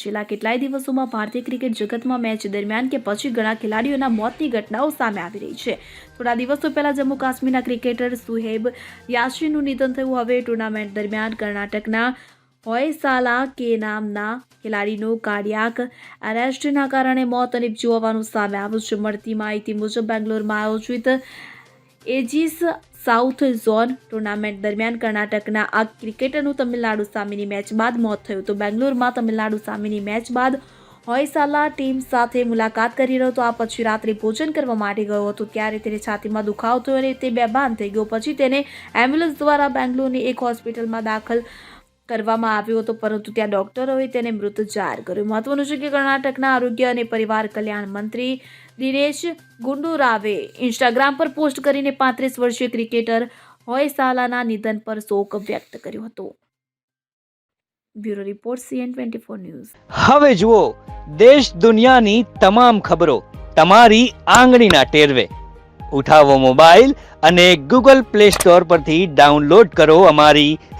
છેલ્લા કેટલાય દિવસોમાં ભારતીય ક્રિકેટ જગતમાં મેચ દરમિયાન કે પછી ઘણા ખેલાડીઓના મોતની ઘટનાઓ સામે આવી રહી છે. થોડા દિવસો પહેલા જમ્મુ કાશ્મીરના ક્રિકેટર સુહેબ યાસીનનું નિધન થયું. હવે ટુર્નામેન્ટ દરમિયાન કર્ણાટકના હોયસાલા કે નામના ખેલાડીનું કાર્ડિયાક એરેસ્ટના કારણે મોત અને હોવાનું સામે આવ્યું છે. મળતી માહિતી મુજબ બેંગ્લોરમાં આયોજિત એજીસ સાઉથ ઝોન ટુર્નામેન્ટ દરમિયાન કર્ણાટકના આ ક્રિકેટરનું તમિલનાડુ સામેની મેચ બાદ મોત થયું તો બેંગ્લોરમાં તમિલનાડુ સામેની મેચ બાદ હોયસાલા ટીમ સાથે મુલાકાત કરી રહ્યો હતો. આ પછી રાત્રે ભોજન કરવા માટે ગયો હતો. ત્યારે તેને છાતીમાં દુખાવો થયો અને તે બેભાન થઈ ગયો. પછી તેને એમ્બ્યુલન્સ દ્વારા બેંગ્લોરની એક હોસ્પિટલમાં દાખલ કરવામાં આવ્યો હતો, પરંતુ ત્યાં ડોક્ટરોએ તેને મૃત જાહેર કર્યો. મહત્વનું છે કે કર્ણાટકના આરોગ્ય અને પરિવાર કલ્યાણ મંત્રી દિનેશ ગુંડુરાવે ઇન્સ્ટાગ્રામ પર પોસ્ટ કરીને પાંત્રીસ વર્ષીય ક્રિકેટર હોયસાલાના નિધન પર શોક વ્યક્ત કર્યો હતો. Bureau report CN twenty four news. હવે જુઓ, દેશ દુનિયાની તમામ ખબરો તમારી આંગળીના ટેરવે. ઉઠાવો મોબાઈલ અને ગૂગલ પ્લે સ્ટોર પરથી ડાઉનલોડ કરો અમારી